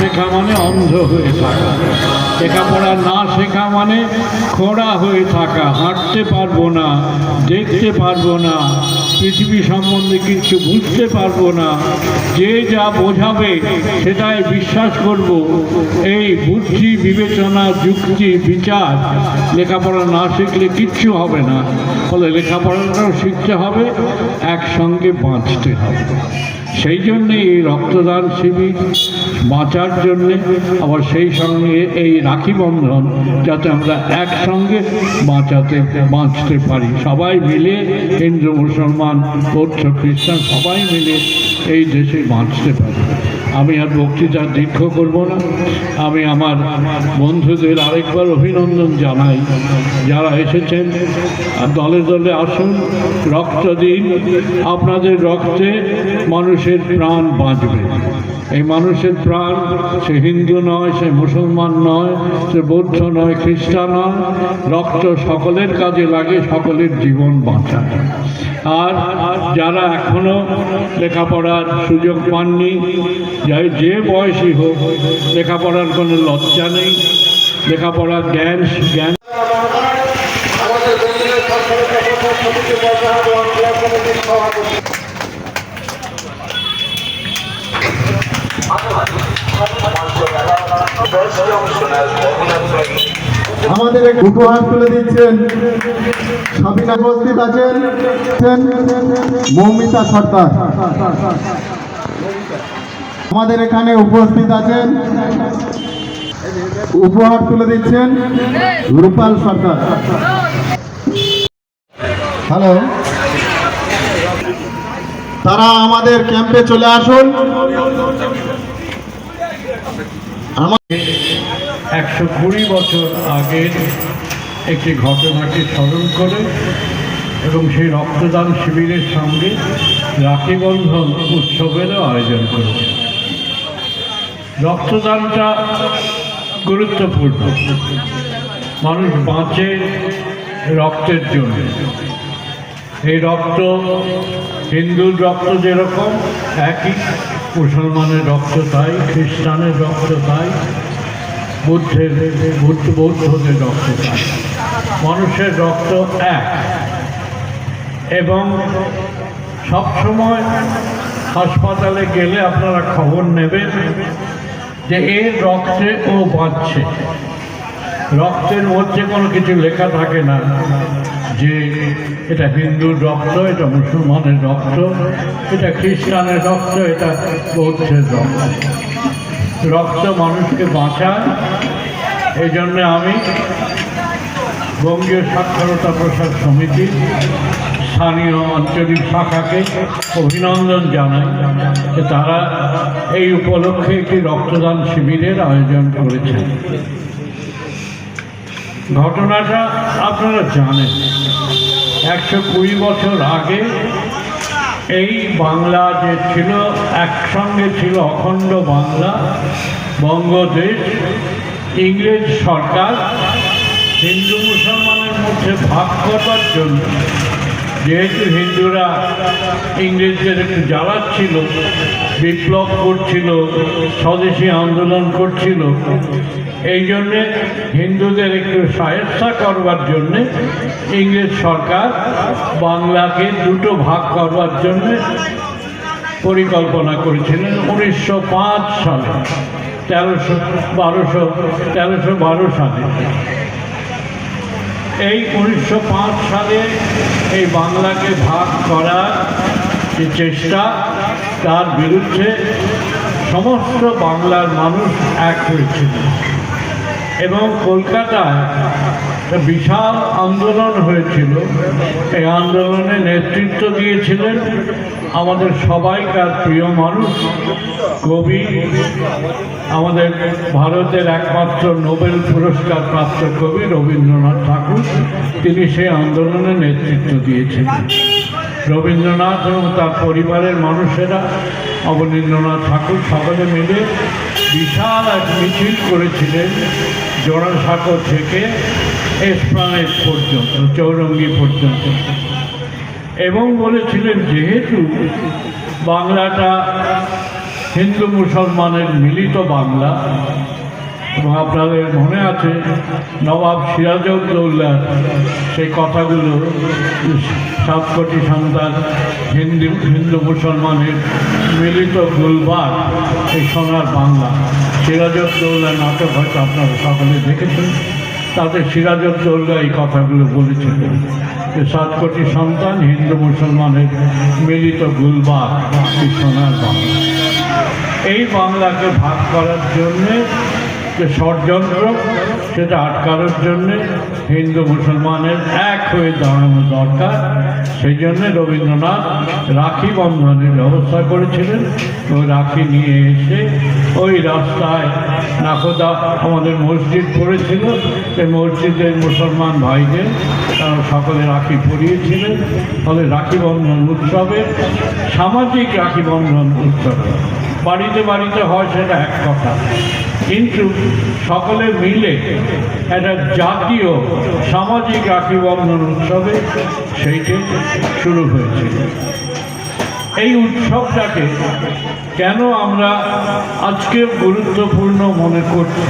শেখা মানে অন্ধ হয়ে থাকা। লেখাপড়া না শেখা মানে খোঁড়া হয়ে থাকা। হাঁটতে পারব না, দেখতে পারব না, পৃথিবী সম্বন্ধে কিছু বুঝতে পারব না। যে যা বোঝাবে সেটাই বিশ্বাস করব। এই বুদ্ধি, বিবেচনা, যুক্তি, বিচার লেখাপড়া না শিখলে কিচ্ছু হবে না। ফলে লেখাপড়াটাও শিখতে হবে, একসঙ্গে বাঁচতে হবে। সেই জন্যে এই রক্তদান শিবির বাঁচার জন্যে আবার সেই সঙ্গে এই রাখি বন্ধন যাতে আমরা একসঙ্গে বাঁচাতে, বাঁচতে পারি। সবাই মিলে হিন্দু, মুসলমান, বৌদ্ধ, খ্রিস্টান সবাই মিলে এই দেশে বাঁচতে পারি। আমি আর বক্তৃতা দীর্ঘ করব না। আমি আমার বন্ধুদের আরেকবার অভিনন্দন জানাই। যারা এসেছেন দলে দলে আসুন, রক্ত দিন। আপনাদের রক্তে মানুষের প্রাণ বাঁচবে। এই মানুষের প্রাণ, সে হিন্দু নয়, সে মুসলমান নয়, সে বৌদ্ধ নয়, খ্রিস্টান নয়, রক্ত সকলের কাজে লাগে, সকলের জীবন বাঁচায় আর যারা এখনও লেখাপড়ার সুযোগ পাননি, যাই যে বয়সী হোক, লেখাপড়ার কোনো লজ্জা নেই, লেখাপড়ার জ্ঞান জ্ঞান আমাদের আমাদের এক উপহার তুলে দিচ্ছেন। সাবিনা উপস্থিত আছেন মৌমিতা সর্দার। আমাদের এখানে উপস্থিত আছেন। উপহার তুলে দিচ্ছেন রূপাল সর্দার। হ্যালো। তারা আমাদের ক্যাম্পে চলে আসুন। একশো কুড়ি বছর আগের একটি ঘটনাকে স্মরণ করে এবং সেই রক্তদান শিবিরের সঙ্গে রাখি বন্ধন উৎসবেরও আয়োজন করেছে। রক্তদানটা গুরুত্বপূর্ণ। মানুষ বাঁচে রক্তের জন্য। এই রক্ত, হিন্দুর রক্ত যেরকম, একই। মুসলমানের রক্ত তাই খ্রিস্টানের রক্ত তাই বুদ্ধের, বুদ্ধ, বৌদ্ধদের রক্ত তাই মানুষের রক্ত এক। এবং সবসময় হাসপাতালে গেলে আপনারা খবর নেবেন যে এর রক্তে ও বাঁচছে। রক্তের মধ্যে কোনো কিছু লেখা থাকে না। যে এটা হিন্দুর রক্ত, এটা মুসলমানের রক্ত, এটা খ্রিস্টানের রক্ত, এটা বৌদ্ধের রক্ত। রক্ত মানুষকে বাঁচায় এই জন্যে আমি বঙ্গীয় সাক্ষরতা প্রসার সমিতি, স্থানীয় আঞ্চলিক শাখাকে অভিনন্দন জানাই যে তারা এই উপলক্ষে একটি রক্তদান শিবিরের আয়োজন করেছেন। ঘটনাটা আপনারা জানেন। একশো কুড়ি বছর আগে এই বাংলা যে ছিল, একসঙ্গে ছিল অখণ্ড বাংলা, বঙ্গদেশ, ইংরেজ সরকার, হিন্দু মুসলমানের মধ্যে ভাগ করবার জন্য যেহেতু হিন্দুরা ইংরেজদের একটু জ্বালাচ্ছিল বিপ্লব করছিল, স্বদেশী আন্দোলন করছিল, এই জন্যে হিন্দুদের একটু সাহেস্তা করবার জন্যে ইংরেজ সরকার বাংলাকে দুটো ভাগ করবার জন্যে পরিকল্পনা করেছিলেন উনিশশো পাঁচ সালে, তেরোশো, বারোশো, তেরোশো বারো সালে। এই উনিশশো পাঁচ সালে এই বাংলাকে ভাগ করার যে চেষ্টা, তার বিরুদ্ধে সমস্ত বাংলার মানুষ এক হয়েছিল। এবং কলকাতায় বিশাল আন্দোলন হয়েছিল। এই আন্দোলনে নেতৃত্ব দিয়েছিলেন আমাদের সবাইকার প্রিয় মানুষ, কবি, আমাদের ভারতের একমাত্র নোবেল পুরস্কার প্রাপ্ত কবি রবীন্দ্রনাথ ঠাকুর, তিনি সেই আন্দোলনে নেতৃত্ব দিয়েছিলেন। রবীন্দ্রনাথ এবং তার পরিবারের মানুষেরা অবনীন্দ্রনাথ ঠাকুর সকলে মিলে বিশাল এক মিছিল করেছিলেন, জোড়াসাঁকো থেকে। এসপ্লানেট পর্যন্ত, চৌরঙ্গি পর্যন্ত। এবং বলেছিলেন, যেহেতু বাংলাটা হিন্দু মুসলমানের মিলিত বাংলা এবং আপনাদের মনে আছে নবাব সিরাজউদ্দৌল্লার সেই কথাগুলো, সাত কোটি সন্তান হিন্দু হিন্দু মুসলমানের মিলিত গুলবাগ এই সোনার বাংলা সিরাজউদ্দৌল্লার নাটক হয়তো আপনারা সকলে দেখেছেন। তাতে সিরাজউদ্দৌল্লা এই কথাগুলো বলেছিলেন যে সাত কোটি সন্তান হিন্দু মুসলমানের মিলিত গুলবাগ সোনার বাংলা। এই বাংলাকে ভাগ করার জন্যে যে ষড়যন্ত্র, সেটা আটকানোর জন্যে হিন্দু মুসলমানের এক হয়ে দাঁড়ানো দরকার। সেই জন্যে রবীন্দ্রনাথ রাখি বন্ধনের ব্যবস্থা করেছিলেন। ওই রাখি নিয়ে এসে ওই রাস্তায় নাকোদা আমাদের মসজিদ পড়েছিল। সেই মসজিদের মুসলমান ভাইদের তারা সকলে রাখি পরিয়েছিলেন। ফলে রাখি বন্ধন উৎসবে, সামাজিক রাখি বন্ধন উৎসবে, বাড়িতে বাড়িতে হয় সেটা এক কথা। কিন্তু সকলে মিলে একটা জাতীয় সামাজিক রাখি উৎসবে সেইটি শুরু হয়েছিল এই উৎসবটাকে কেন আমরা আজকে গুরুত্বপূর্ণ মনে করছি?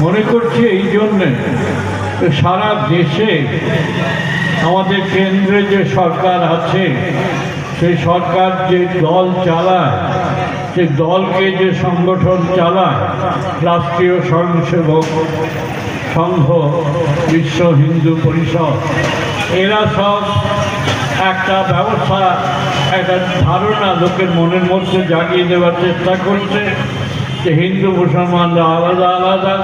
মনে করছি এই জন্যে সারা দেশে আমাদের কেন্দ্রে যে সরকার আছে, সেই সরকার যে দল চালায় সে দলকে যে সংগঠন চালায়, রাষ্ট্রীয় স্বয়ংসেবক সংঘ, বিশ্ব হিন্দু পরিষদ, এরা সব একটা ব্যবস্থা, একটা ধারণা লোকের মনের মধ্যে জাগিয়ে দেওয়ার চেষ্টা করছে যে হিন্দু, মুসলমানরা আলাদা আলাদা।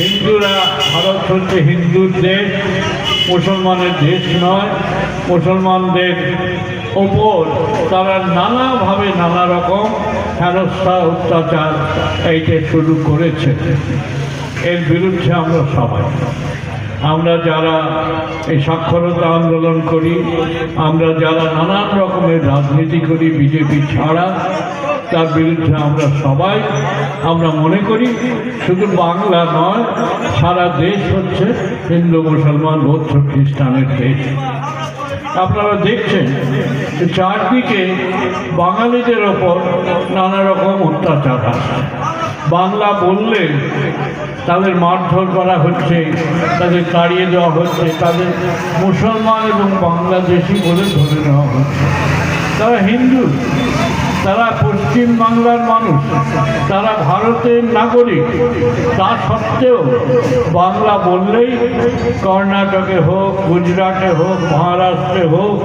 হিন্দুরা ভারত হচ্ছে হিন্দুর দেশ, মুসলমানের দেশ নয়, মুসলমানদের ওপর তারা নানাভাবে নানা রকম হেনস্থা, অত্যাচার এইটা শুরু করেছে। এর বিরুদ্ধে আমরা সবাই, আমরা যারা এই সাক্ষরতা আন্দোলন করি, আমরা যারা নানান রকমের রাজনীতি করি, বিজেপি ছাড়া, তার বিরুদ্ধে আমরা সবাই, আমরা মনে করি শুধু বাংলা নয়, সারা দেশ হচ্ছে হিন্দু, মুসলমান, বৌদ্ধ, খ্রিস্টানের দেশ। আপনারা দেখছেন চারদিকে বাঙালিদের ওপর নানা রকম অত্যাচার আছে বাংলা বললে তাদের মারধর করা হচ্ছে, তাদের তাড়িয়ে দেওয়া হচ্ছে, তাদের মুসলমান এবং বাংলাদেশি বলে ধরে নেওয়া হচ্ছে। তারা হিন্দু তারা পশ্চিম বাংলার মানুষ তারা ভারতের নাগরিক, তা সত্ত্বেও বাংলা বললেই কর্ণাটকে হোক, গুজরাটে হোক, মহারাষ্ট্রে হোক,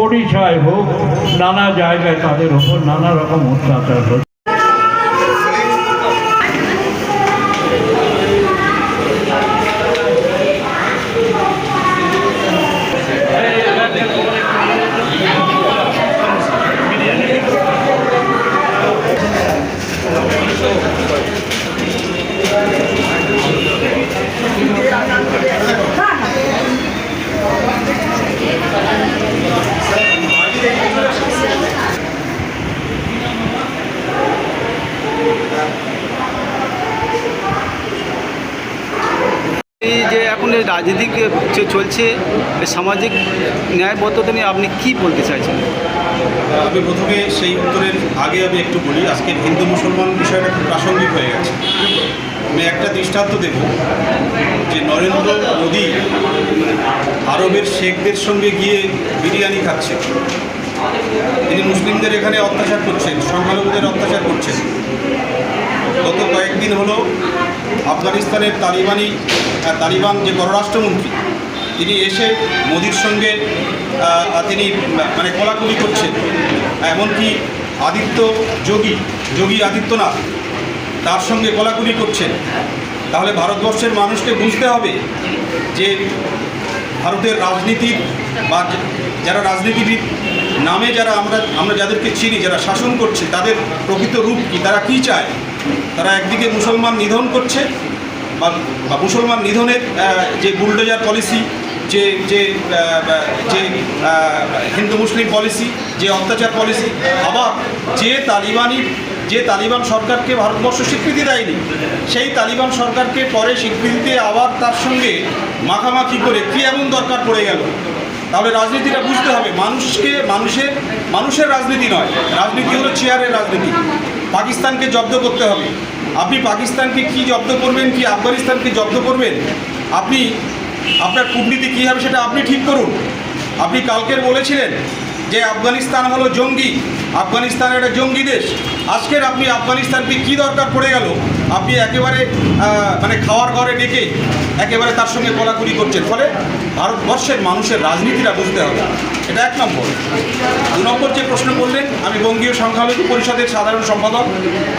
ওড়িশায় হোক, নানা জায়গায় তাদের ওপর নানা রকম অত্যাচার হচ্ছে এই এখন রাজনীতি চলছে, সামাজিক ন্যায়বদ্ধতা নিয়ে আপনি কি বলতে চাইছেন? আমি প্রথমে সেই উত্তরের আগে আমি একটু বলি, আজকে হিন্দু মুসলমান বিষয়টা খুব প্রাসঙ্গিক হয়ে গেছে। আমি একটা দৃষ্টান্ত দেব যে নরেন্দ্র মোদী আরবের শেখদের সঙ্গে গিয়ে বিরিয়ানি খাচ্ছে। তিনি মুসলিমদের এখানে অত্যাচার করছেন, সংখ্যালঘুদের অত্যাচার করছেন। গত কয়েকদিন হলো আফগানিস্তানের তালিবানি তালিবান যে পররাষ্ট্রমন্ত্রী, তিনি এসে মোদির সঙ্গে তিনি মানে কোলাকুলি করছেন। এমনকি আদিত্য যোগী যোগী আদিত্যনাথ, তার সঙ্গে কোলাকুলি করছেন। তাহলে ভারতবর্ষের মানুষকে বুঝতে হবে যে ভারতের রাজনীতির বা যারা রাজনীতিবিদ, নামে যারা আমরা আমরা যাদেরকে চিনি, যারা শাসন করছে, তাদের প্রকৃত রূপ কি, তারা কি চায়? তারা একদিকে মুসলমান নিধন করছে, বা মুসলমান নিধনের যে বুলডোজার পলিসি, যে যে যে হিন্দু মুসলিম পলিসি, যে অত্যাচার পলিসি, আবার যে তালিবানি, যে তালিবান সরকারকে ভারতবর্ষ স্বীকৃতি দেয়নি, সেই তালিবান সরকারকে পরে স্বীকৃতিতে আবার তার সঙ্গে মাখামাখি করে কী এমন দরকার পড়ে গেল? তাহলে রাজনীতিটা বুঝতে হবে। মানুষকে, মানুষের মানুষের রাজনীতি নয়। রাজনীতি হলো চেয়ারের রাজনীতি। পাকিস্তানকে জব্দ করতে হবে। আপনি পাকিস্তানকে কি জব্দ করবেন? কি আফগানিস্তানকে জব্দ করবেন? আপনি, আপনার কূটনীতি কী হবে সেটা আপনি ঠিক করুন। আপনি কালকের বলেছিলেন যে আফগানিস্তান হলো জঙ্গি, আফগানিস্তান একটা জঙ্গি দেশ। আজকের আপনি আফগানিস্তানকে কী দরকার পড়ে গেল? আপনি একেবারে মানে খাওয়ার ঘরে ডেকে একেবারে তার সঙ্গে কোলাকুলি করছেন। ফলে ভারতবর্ষের মানুষের রাজনীতিটা বুঝতে হবে। এটা এক নম্বর। দু নম্বর যে প্রশ্ন করলেন, আমি বঙ্গীয় সংখ্যালঘু পরিষদের সাধারণ সম্পাদক।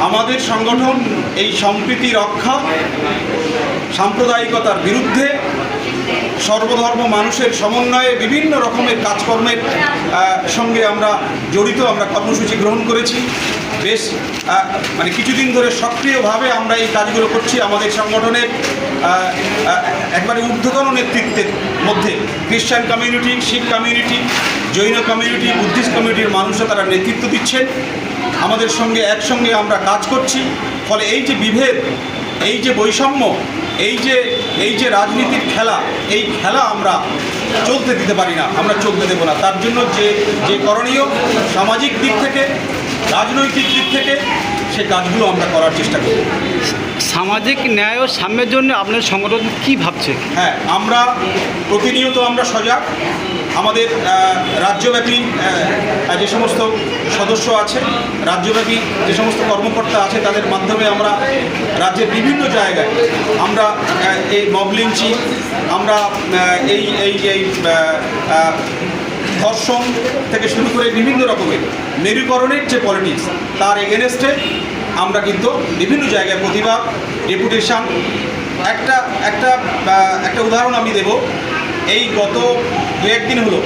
আমাদের সংগঠন এই সম্প্রীতি রক্ষা, সাম্প্রদায়িকতার বিরুদ্ধে সর্বধর্ম মানুষের সমন্বয়ে বিভিন্ন রকমের কাজকর্মের সঙ্গে আমরা জড়িত, আমরা কর্মসূচি গ্রহণ করেছি। বেশ মানে কিছুদিন ধরে সক্রিয়ভাবে আমরা এই কাজগুলো করছি আমাদের সংগঠনের একবারে ঊর্ধ্বতন নেতৃত্বের মধ্যে। Christian community, Sikh community, Jain community, Buddhist কমিউনিটির মানুষরা তারা নেতৃত্ব দিচ্ছেন। আমাদের সঙ্গে একসঙ্গে আমরা কাজ করছি। ফলে এই যে বিভেদ, এই যে বৈষম্য এই যে এই যে রাজনীতির খেলা, এই খেলা আমরা চলতে দিতে পারি না, আমরা চলতে দেবো না। তার জন্য যে যে করণীয় সামাজিক দিক থেকে, রাজনৈতিক দিক থেকে সে কাজগুলো আমরা করার চেষ্টা করব। সামাজিক ন্যায় ও সাম্যের জন্য আপনার সংগঠন কি ভাবছে? হ্যাঁ আমরা প্রতিনিয়ত আমরা সজাগ। আমাদের রাজ্যব্যাপী যে সমস্ত সদস্য আছে রাজ্যব্যাপী যে সমস্ত কর্মকর্তা আছে তাদের মাধ্যমে আমরা রাজ্যের বিভিন্ন জায়গায় আমরা এই মব লিঞ্চিং আমরা এই এই এই ধর্ষণ থেকে শুরু করে বিভিন্ন রকমের মেরুকরণের যে পলিটিক্স তার এগেনস্টে আমরা কিন্তু বিভিন্ন জায়গায় প্রতিবাদ ডেপুটেশন একটা একটা একটা উদাহরণ আমি দেব। এই গত দু একদিন হলো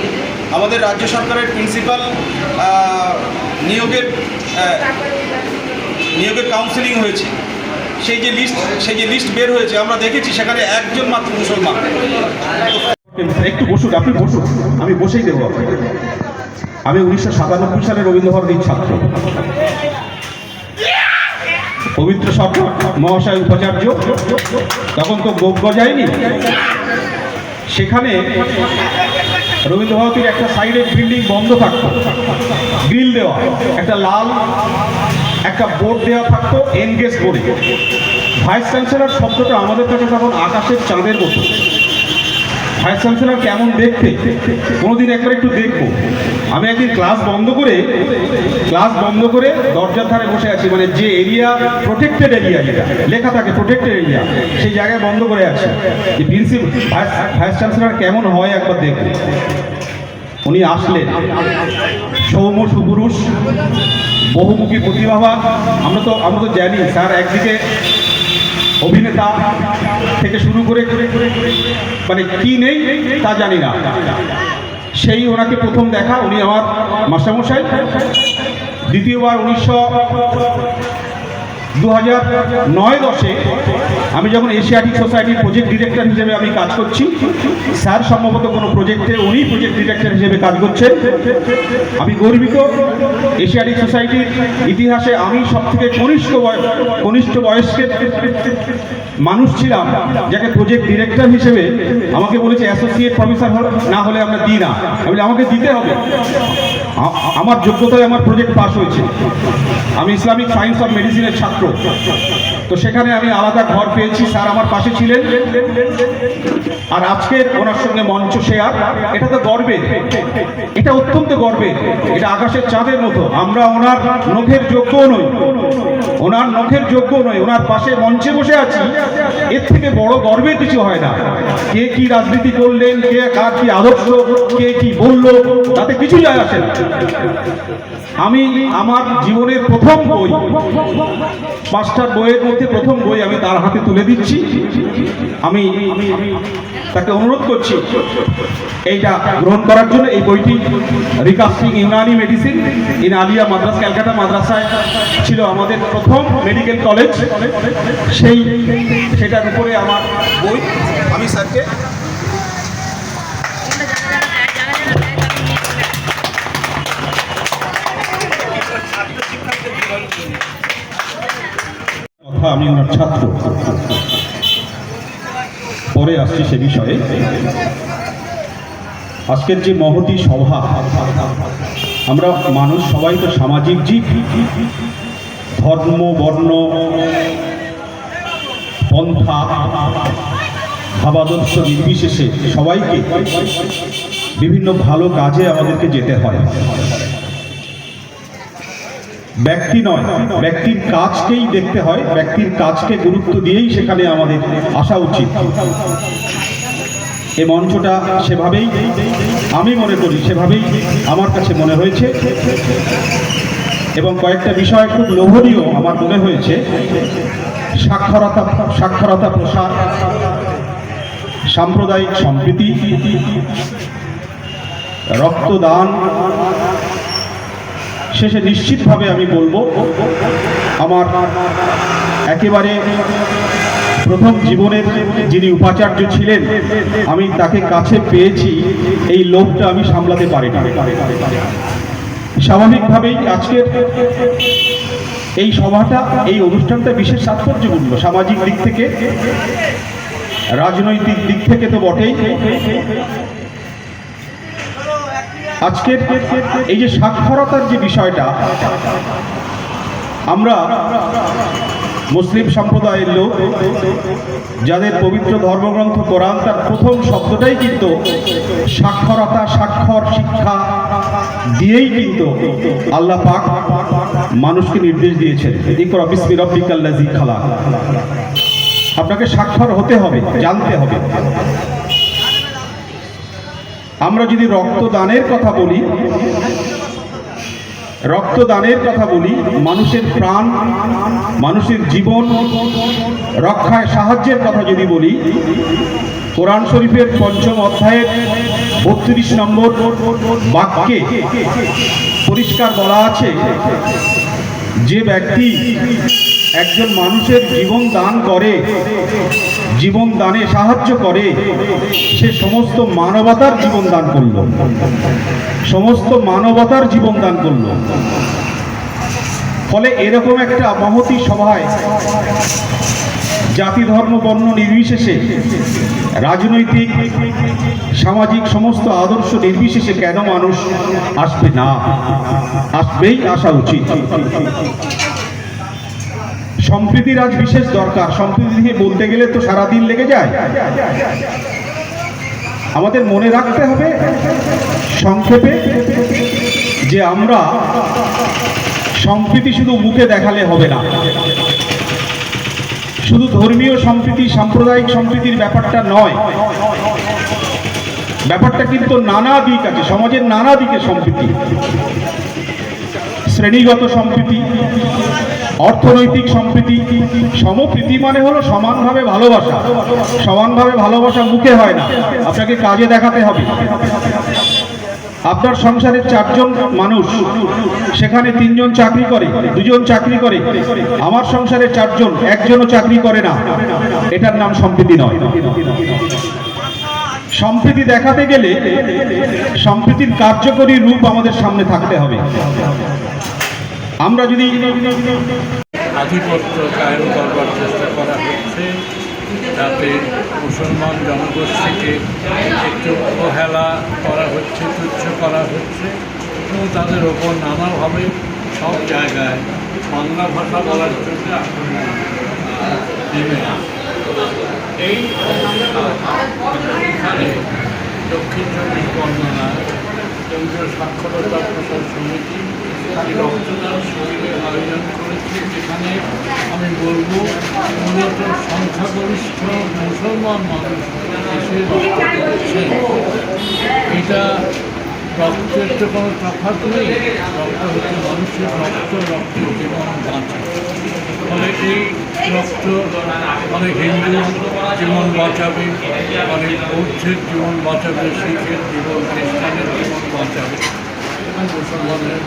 আমাদের রাজ্য সরকারের প্রিন্সিপাল নিয়োগের নিয়োগের কাউন্সিলিং হয়েছে। সেই যে লিস্ট সেই যে লিস্ট বের হয়েছে, আমরা দেখেছি সেখানে একজন মাত্র মুসলমান। একটু বসুন, আপনি বসুন। আমি বসেই দেবো আপনাকে। আমি উনিশশো সাতানব্বই সালে রবীন্দ্রভারতীর ছাত্র। পবিত্র সরকার মহাশয় উপাচার্য, তখন তো গোপ গজায়নি। সেখানে রবীন্দ্রভারতীর একটা সাইডের বিল্ডিং বন্ধ থাকতো। গ্রিল দেওয়া, একটা লাল, একটা বোর্ড দেওয়া থাকতো এনগেজ করে। ভাইস চ্যান্সেলর শব্দটা আমাদের কাছে তখন আকাশের চাঁদের মতো। ভাইস চ্যান্সেলর কেমন দেখতে? কোনোদিন একবার একটু দেখব। আমি একদিন ক্লাস বন্ধ করে, ক্লাস বন্ধ করে দরজার ধারে বসে আছি। মানে যে এরিয়া প্রোটেক্টেড এরিয়া যেটা, লেখা থাকে প্রোটেক্টেড এরিয়া সেই জায়গায় বন্ধ করে আছি। যে প্রিন্সিপাল ভাইস চ্যান্সেলর কেমন হয় একবার দেখব। উনি আসলেন। সৌম্য সুপুরুষ, বহুমুখী প্রতিভাবান। আমরা তো আমরা তো জানি, স্যার একদিকে অভিনেতা থেকে শুরু করে মানে কি নেই তা জানি না। সেই ওনাকে প্রথম দেখা, উনি আমার মাস্টারমশাই। দ্বিতীয়বার উনিশশো দু হাজার নয় দশে আমি যখন এশিয়াটিক সোসাইটির প্রজেক্ট ডিরেক্টর হিসেবে আমি কাজ করছি, স্যার সম্ভবত কোনো প্রজেক্টে উনি প্রজেক্ট ডিরেক্টর হিসেবে কাজ করছেন। আমি গর্বিত, এশিয়াটিক সোসাইটির ইতিহাসে আমি সব থেকে কনিষ্ঠ কনিষ্ঠ বয়স্কের মানুষ ছিলাম, যাকে প্রজেক্ট ডিরেক্টর হিসেবে আমাকে বলেছে অ্যাসোসিয়েট প্রফেসর না হলে আমরা দিই না। আমি আমাকে দিতে হবে। আমার যোগ্যতায় আমার প্রজেক্ট পাস হয়েছে। আমি ইসলামিক সায়েন্স অফ মেডিসিনের ছাত্র রাষ্ট্র তো সেখানে আমি আলাদা ঘর পেয়েছি, স্যার আমার পাশে ছিলেন। আর আজকে ওনার সঙ্গে মঞ্চ শেয়ার, এটা তো গর্বের এটা অত্যন্ত গর্বের এটা আকাশের চাঁদের মতো। আমরা ওনার নখের যোগ্য নই। ওনার নখের যোগ্য নই। ওনার পাশে মঞ্চে বসে আছি। এর থেকে বড় গর্বের কিছু হয় না। কে কি রাজনীতি করলেন, কে কার কি আদর্শ, কে কি বলল, তাতে কিছু যায় আসে না। আমি আমার জীবনের প্রথম বই পাঁচটা বইয়ের মধ্যে প্রথম বই আমি তার হাতে তুলে দিচ্ছি। আমি তাকে অনুরোধ করছি, এইটা গ্রহণ করার জন্য এই বইটি recasting Unani medicine in Aliya Madrasa, Calcutta মাদ্রাসায় ছিল আমাদের প্রথম মেডিকেল কলেজ। সেই, সেটার উপরে আমার বই। আমি স্যারকে আমি ওনার ছাত্র। পরে আসছি সে বিষয়ে। আজকের যে মহতি সভা, আমরা মানুষ সবাই তো সামাজিক জীব। ধর্ম, বর্ণ, পন্থা, ভাবাদর্শ নির্বিশেষে সবাইকে বিভিন্ন ভালো কাজে আমাদেরকে যেতে হয়। ব্যক্তি নয়, ব্যক্তির কাজকেই দেখতে হয়, ব্যক্তির কাজকে গুরুত্ব দিয়েই সেখানে আমাদের আসা উচিত। এই মঞ্চটা সেভাবেই, আমি মনে করি সেভাবেই আমার কাছে মনে হয়েছে। এবং কয়েকটা বিষয় খুব লোভনীয় আমার মনে হয়েছে। সাক্ষরতা সাক্ষরতা প্রসার, সাম্প্রদায়িক সম্প্রীতি, রক্তদান শেষে নিশ্চিতভাবে আমি বলব, আমার একেবারে প্রথম জীবনের যিনি উপাচার্য ছিলেন, আমি তাকে কাছে পেয়েছি, এই লোভটা আমি সামলাতে পারি না স্বাভাবিকভাবেই আজকের এই সভাটা, এই অনুষ্ঠানটা বিশেষ তাৎপর্যপূর্ণ। সামাজিক দিক থেকে, রাজনৈতিক দিক থেকে তো বটেই। আজকের এই যে সাক্ষরতার যে বিষয়টা, আমরা মুসলিম সম্প্রদায়ের লোক, যাদের পবিত্র ধর্মগ্রন্থ কোরআন তার প্রথম শব্দটাই কিন্তু সাক্ষরতা, স্বাক্ষর, শিক্ষা দিয়েই কিন্তু আল্লাহ পাক মানুষকে নির্দেশ দিয়েছেন। ইকরা বিসমি রব্বিকাল্লাযী খালাক। আপনাকে স্বাক্ষর হতে হবে, জানতে হবে। আমরা যদি রক্তদানের কথা বলি, রক্তদানের কথা বলি, মানুষের প্রাণ, মানুষের জীবন, রক্ষায় সাহায্যের কথা যদি বলি, কোরআন শরীফের পঞ্চম অধ্যায়ের বত্রিশ নম্বর বাক্যে পরিষ্কার বলা আছে, যে ব্যক্তি একজন মানুষের জীবন দান করে, জীবন দানে সাহায্য করে, সে সমস্ত মানবতার জীবন দান করল। সমস্ত মানবতার জীবন দান করল। ফলে এরকম একটা মহতি সভায় জাতি, ধর্ম, বর্ণ নির্বিশেষে, রাজনৈতিক, সামাজিক সমস্ত আদর্শ নির্বিশেষে কেন মানুষ আসবে না? আসবেই আসা উচিত। সম্প্রীতির আজ বিশেষ দরকার। সম্প্রীতি নিয়ে বলতে গেলে তো সারাদিন লেগে যায়। আমাদের মনে রাখতে হবে, সংক্ষেপে, যে আমরা সম্প্রীতি শুধু মুখে দেখালে হবে না। শুধু ধর্মীয় সম্প্রীতি, সাম্প্রদায়িক সম্প্রীতির ব্যাপারটা নয়। ব্যাপারটা কিন্তু নানা দিক আছে। সমাজের নানা দিকে সম্প্রীতি। শ্রেণীগত সম্প্রীতি অর্থনৈতিক সম্প্রীতি, সমপ্রীতি মানে হলো সমানভাবে ভালোবাসা। সমানভাবে ভালোবাসা মুখে হয় না, আপনাকে কাজে দেখাতে হবে। আপনার সংসারের চারজন মানুষ, সেখানে তিনজন চাকরি করে, দুজন চাকরি করে। আমার সংসারে চারজন, একজনও চাকরি করে না। এটার নাম সম্প্রীতি নয়। সম্প্রীতি দেখাতে গেলে সম্প্রীতির কার্যকরী রূপ আমাদের সামনে থাকতে হবে। আমরা যদি আধিপত্য কায়েম করবার চেষ্টা করা হচ্ছে, যাতে মুসলমান জনগোষ্ঠীকে একটু অবহেলা করা হচ্ছে, তুচ্ছ করা হচ্ছে এবং তাদের ওপর নানাভাবে সব জায়গায় বাংলা ভাষা বলার জন্য আক্রমণ নেমে এই এখানে দক্ষিণ চব্বিশ পরগনা কেন্দ্রীয় সাক্ষরতা প্রসার সমিতি রক্তদান শিবিরের আয়োজন করেছে, যেখানে আমি বলব, মূলত সংখ্যাগরিষ্ঠ মুসলমান মানুষ এসে এটা রক্তের তো কোনো তফাৎ নেই, রক্ত হচ্ছে মানুষের রক্ত রক্ত জীবন বাঁচে। ফলে এই রক্ত অনেক হিন্দু জীবন বাঁচাবে, অনেক বৌদ্ধের জীবন বাঁচাবে, শিখের জীবন, খ্রিস্টানের জীবন বাঁচাবে। মুসলমানের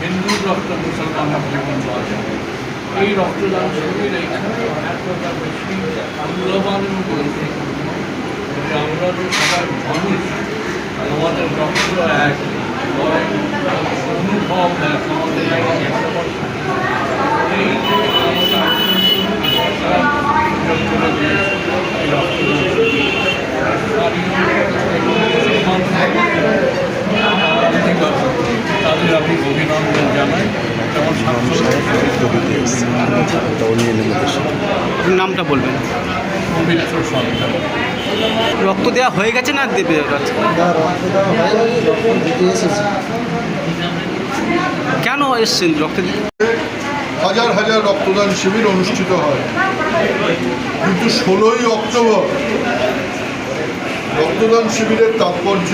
হিন্দুর রক্ত মুসলমানের জীবন বাঁচাবে এই রক্তদান শিবির এখানে এতটা বেশি মূল্যবান এবং গুরুত্বপূর্ণ যে আমরা যে সবাই মানুষ আমাদের রক্ত এক আমাদের অনুভব এক আমাদের এক এই যে আমাদের সুযোগ করে আপনি তাদের অভিনন্দন যেমন নামটা বলবেন। সরকার রক্ত দেওয়া হয়ে গেছে না দেবে রক্ত দিতে কেন এসছেন রক্ত হাজার হাজার রক্তদান শিবির অনুষ্ঠিত হয়। কিন্তু ষোলোই অক্টোবর রক্তদান শিবিরের তাৎপর্য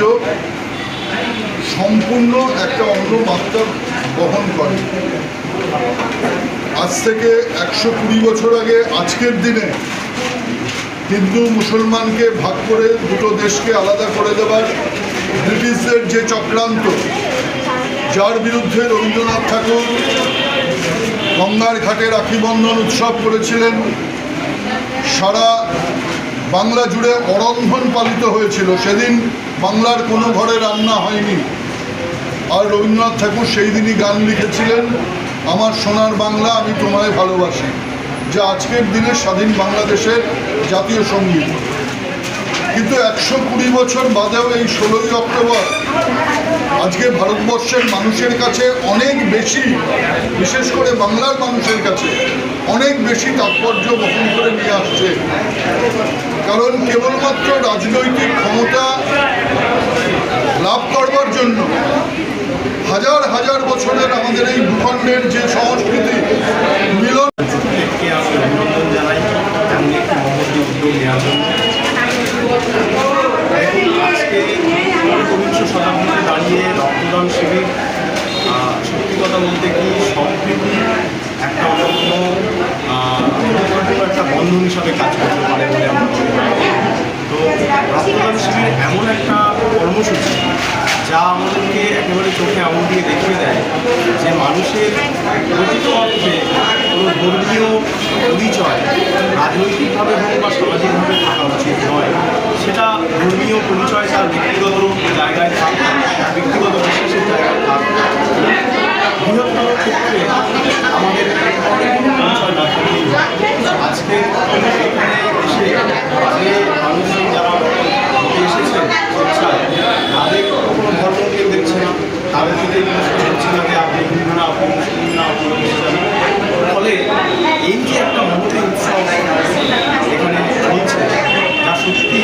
সম্পূর্ণ একটা অন্য মাত্রা বহন করে। আজ থেকে একশো কুড়ি বছর আগে আজকের দিনে হিন্দু মুসলমানকে ভাগ করে দুটো দেশকে আলাদা করে দেবার ব্রিটিশদের যে চক্রান্ত, যার বিরুদ্ধে রবীন্দ্রনাথ ঠাকুর গঙ্গার ঘাটে রাখি বন্ধন উৎসব করেছিলেন, সারা বাংলা জুড়ে অরন্ধন পালিত হয়েছিল। সেদিন বাংলার কোনো ঘরে রান্না হয়নি। আর রবীন্দ্রনাথ ঠাকুর সেই দিনই গান লিখেছিলেন, আমার সোনার বাংলা আমি তোমায় ভালোবাসি যা আজকের দিনে স্বাধীন বাংলাদেশের জাতীয় সংগীত। কিন্তু একশো কুড়ি বছর বাদেও এই ষোলোই অক্টোবর আজকে ভারতবর্ষের মানুষের কাছে অনেক বেশি, বিশেষ করে বাংলার মানুষের কাছে অনেক বেশি তাৎপর্য বহন করে নিয়ে আসছে। কারণ কেবলমাত্র রাজনৈতিক ক্ষমতা লাভ করবার জন্য হাজার হাজার বছরের আমাদের এই ভূখণ্ডের যে সংস্কৃতি, মিলন ঊনবিংশ শতাব্দীতে দাঁড়িয়ে রক্তদান শিবির সত্যি কথা বলতে কি সম্প্রীতি একটা গুরুত্বপূর্ণ একটা বন্ধন হিসাবে কাজ করতে পারে বলে আমার তো রক্তদান শিবির এমন একটা কর্মসূচি যা আমাদেরকে একেবারে চোখে আমল দিয়ে দেখিয়ে দেয় যে মানুষের প্রকৃত অর্থে কোনো ধর্মীয় পরিচয় রাজনৈতিকভাবে হোক বা সামাজিকভাবে থাকা উচিত নয়। সেটা ধর্মীয় পরিচয় তার ব্যক্তিগত জায়গায় থাক, ব্যক্তিগত বিশ্বাসের জায়গায় থাক। বৃহত্তর ক্ষেত্রে আমাদের আজকে এখানে এসে যে মানুষজন যারা এসেছে? স্বেচ্ছায় তাদের কোনো ধর্মকে দেখছে না? তাদের যদি হচ্ছে না যে আপনি হিন্দু না, আপনি মুসলিম না ফলে এই যে একটা মহতে উৎসাহ এখানে চলছে যা সত্যি